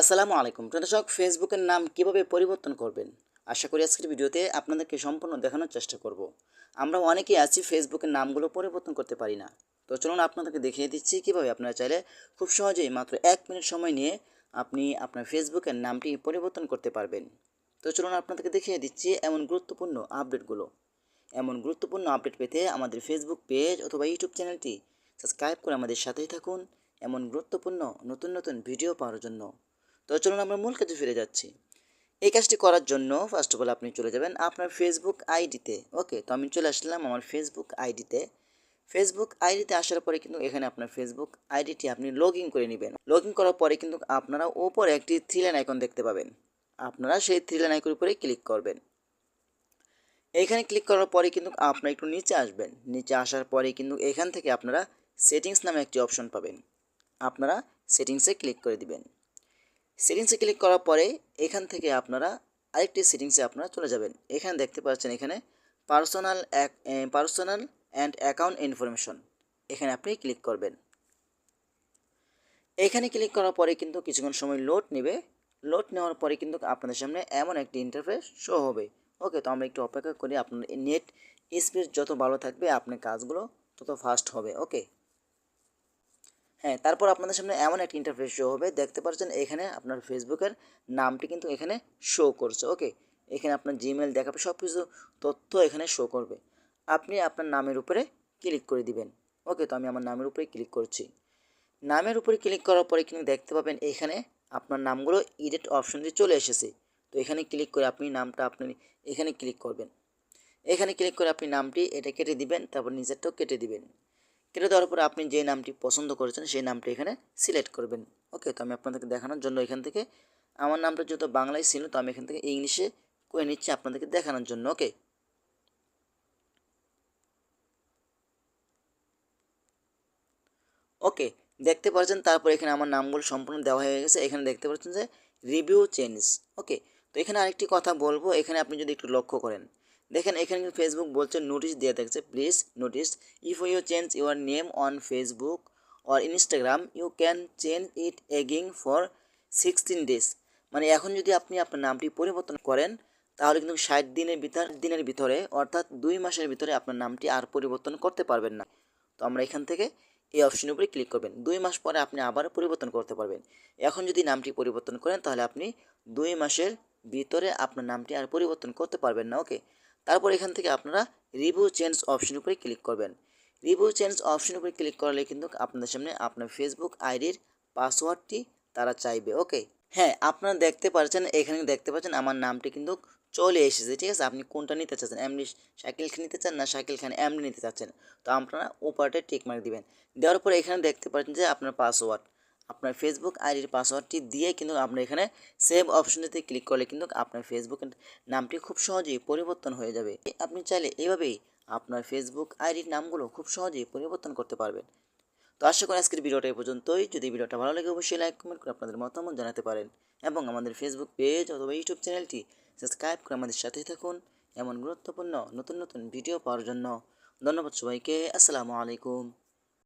আসসালামু আলাইকুম। প্রিয় দর্শক ফেসবুকের নাম কীভাবে পরিবর্তন করবেন? আশা করি আজকের ভিডিওতে আপনাদেরকে সম্পূর্ণ দেখানোর চেষ্টা করব। আমরা অনেকেই আছি ফেসবুকের নামগুলো পরিবর্তন করতে পারি না। তো চলুন আপনাদেরকে দেখিয়ে দিচ্ছি কীভাবে আপনারা চাইলে খুব সহজেই মাত্র এক মিনিট সময় নিয়ে আপনি আপনার ফেসবুকের নামটি পরিবর্তন করতে পারবেন। তো চলুন আপনাদেরকে দেখিয়ে দিচ্ছি এমন গুরুত্বপূর্ণ আপডেটগুলো। এমন গুরুত্বপূর্ণ আপডেট পেতে আমাদের ফেসবুক পেজ অথবা ইউটিউব চ্যানেলটি সাবস্ক্রাইব করে আমাদের সাথেই থাকুন। এমন গুরুত্বপূর্ণ নতুন নতুন ভিডিও পাওয়ার জন্য। তো চলুন আমরা মূল কাজে ফিরে যাচ্ছি। এই কাজটি করার জন্য ফার্স্ট অফ অল আপনি চলে যাবেন আপনার ফেসবুক আইডিতে ওকে তো। আমি চলে আসলাম আমার ফেসবুক আইডিতে ফেসবুক আইডিতে আসার পরে কিন্তু এখানে আপনার ফেসবুক আইডিটি আপনি লগ ইন করে নেবেন। লগ ইন করার পরে কিন্তু আপনারা ওপরে একটি থ্রি লাইন আইকন দেখতে পাবেন। আপনারা সেই থ্রি লাইন আইকনের উপরে ক্লিক করবেন। এখানে ক্লিক করার পরে কিন্তু আপনারা একটু নিচে আসবেন। নিচে আসার পরে কিন্তু এখান থেকে আপনারা সেটিংস নামে একটি অপশন পাবেন। আপনারা সেটিংসে ক্লিক করে দিবেন। সেটিংসে ক্লিক করার পরে এখান থেকে আপনারা আরেকটি সেটিংসে আপনারা চলে যাবেন। এখানে দেখতে পাচ্ছেন এখানে personal personal and account information এখানে আপনি ক্লিক করবেন। এখানে ক্লিক করার পরে কিন্তু কিছুক্ষণ সময় লোড নেবে। লোড নেওয়ার পরে কিন্তু আপনাদের সামনে এমন একটি ইন্টারফেস শো হবে। ওকে তো আমরা একটু অপেক্ষা করি আপনার নেট স্পিড যত ভালো থাকবে, আপনার কাজগুলো তত ফাস্ট হবে। ওকে হ্যাঁ তারপর আপনাদের সামনে এমন একটা ইন্টারফেস শো হবে। দেখতে পাচ্ছেন এখানে আপনার ফেসবুকের নামটি কিন্তু এখানে শো করছে ওকে এখানে আপনার জিমেল দেখাবে সব কিছু তথ্য এখানে শো করবে। আপনি আপনার নামের উপরে ক্লিক করে দিবেন ওকে তো আমি আমার নামের উপরে ক্লিক করছি। নামের উপরে ক্লিক করার পরে কিন্তু দেখতে পাবেন এখানে আপনার নামগুলো এডিট অপশন দিয়ে চলে এসেছে। তো এখানে ক্লিক করে আপনি নামটা আপনি এখানে ক্লিক করবেন। এখানে ক্লিক করে আপনি নামটি এটা কেটে দিবেন, তারপর নিজেরটাও কেটে দিবেন। কেটে দেওয়ার পরে আপনি যে নামটি পছন্দ করেছেন, সেই নামটি এখানে সিলেক্ট করবেন। ওকে, তো আমি আপনাদেরকে দেখানোর জন্য এখান থেকে আমার নামটা যেহেতু বাংলায় ছিল, তো আমি এখান থেকে ইংলিশে করে নিচ্ছি আপনাদেরকে দেখানোর জন্য, ওকে? ওকে, দেখতে পাচ্ছেন তারপর এখানে আমার নামগুলো সম্পূর্ণ দেওয়া হয়ে গেছে। এখানে দেখতে পাচ্ছেন যে রিভিউ চেঞ্জ ওকে? তো এখানে আরেকটি কথা বলব, এখানে আপনি যদি একটু লক্ষ্য করেন দেখেন, এখানে কিন্তু ফেসবুক বলছে নোটিশ দিয়ে দেখছে please notice if you change your name on Facebook or Instagram you can change it again for sixteen days মানে এখন যদি আপনি আপনার নামটি পরিবর্তন করেন, তাহলে কিন্তু ষাট দিনের ভিতর দিনের ভিতরে, অর্থাৎ দুই মাসের ভিতরে আপনার নামটি আর পরিবর্তন করতে পারবেন না। তো আমরা এখান থেকে এই অপশনের উপরে ক্লিক করবেন। দুই মাস পরে আপনি আবার পরিবর্তন করতে পারবেন। এখন যদি নামটি পরিবর্তন করেন, তাহলে আপনি দুই মাসের ভিতরে আপনার নামটি আর পরিবর্তন করতে পারবেন না ওকে তারপর এখান থেকে আপনারা রিভিউ চেঞ্জ অপশন উপরে ক্লিক করবেন। রিভিউ চেঞ্জ অপশন উপরে ক্লিক করলে কিন্তু আপনাদের সামনে আপনার ফেসবুক আইডির পাসওয়ার্ডটি তারা চাইবে ওকে হ্যাঁ আপনারা দেখতে পাচ্ছেন, এখানে দেখতে পাচ্ছেন আমার নামটি কিন্তু চলে এসেছে, ঠিক আছে? আপনি কোনটা নিতে চাচ্ছেন? এমনি শাকিল খান নিতে চান না শাকিল খান এমনি নিতে চাচ্ছেন? তো আপনারা ওপারটে টিক মার্ক দিবেন। দেওয়ার পরে এখানে দেখতে পাচ্ছেন যে আপনার পাসওয়ার্ড আপনার ফেসবুক আইডির পাসওয়ার্ডটি দিয়ে কিন্তু আপনার এখানে সেভ অপশনটিতে ক্লিক করলে কিন্তু আপনার ফেসবুকের নামটি খুব সহজেই পরিবর্তন হয়ে যাবে। আপনি চাইলে এইভাবেই আপনার ফেসবুক আইডির নামগুলো খুব সহজেই পরিবর্তন করতে পারবেন। তো আশা করি আজকের ভিডিওটা এই পর্যন্তই। যদি ভিডিওটা ভালো লাগে অবশ্যই লাইক কমেন্ট করে আপনাদের মতামত জানাতে পারেন এবং আমাদের ফেসবুক পেজ অথবা ইউটিউব চ্যানেলটি সাবস্ক্রাইব করে আমাদের সাথেই থাকুন এমন গুরুত্বপূর্ণ নতুন নতুন ভিডিও পাওয়ার জন্য। ধন্যবাদ সবাইকে। আসসালামু আলাইকুম।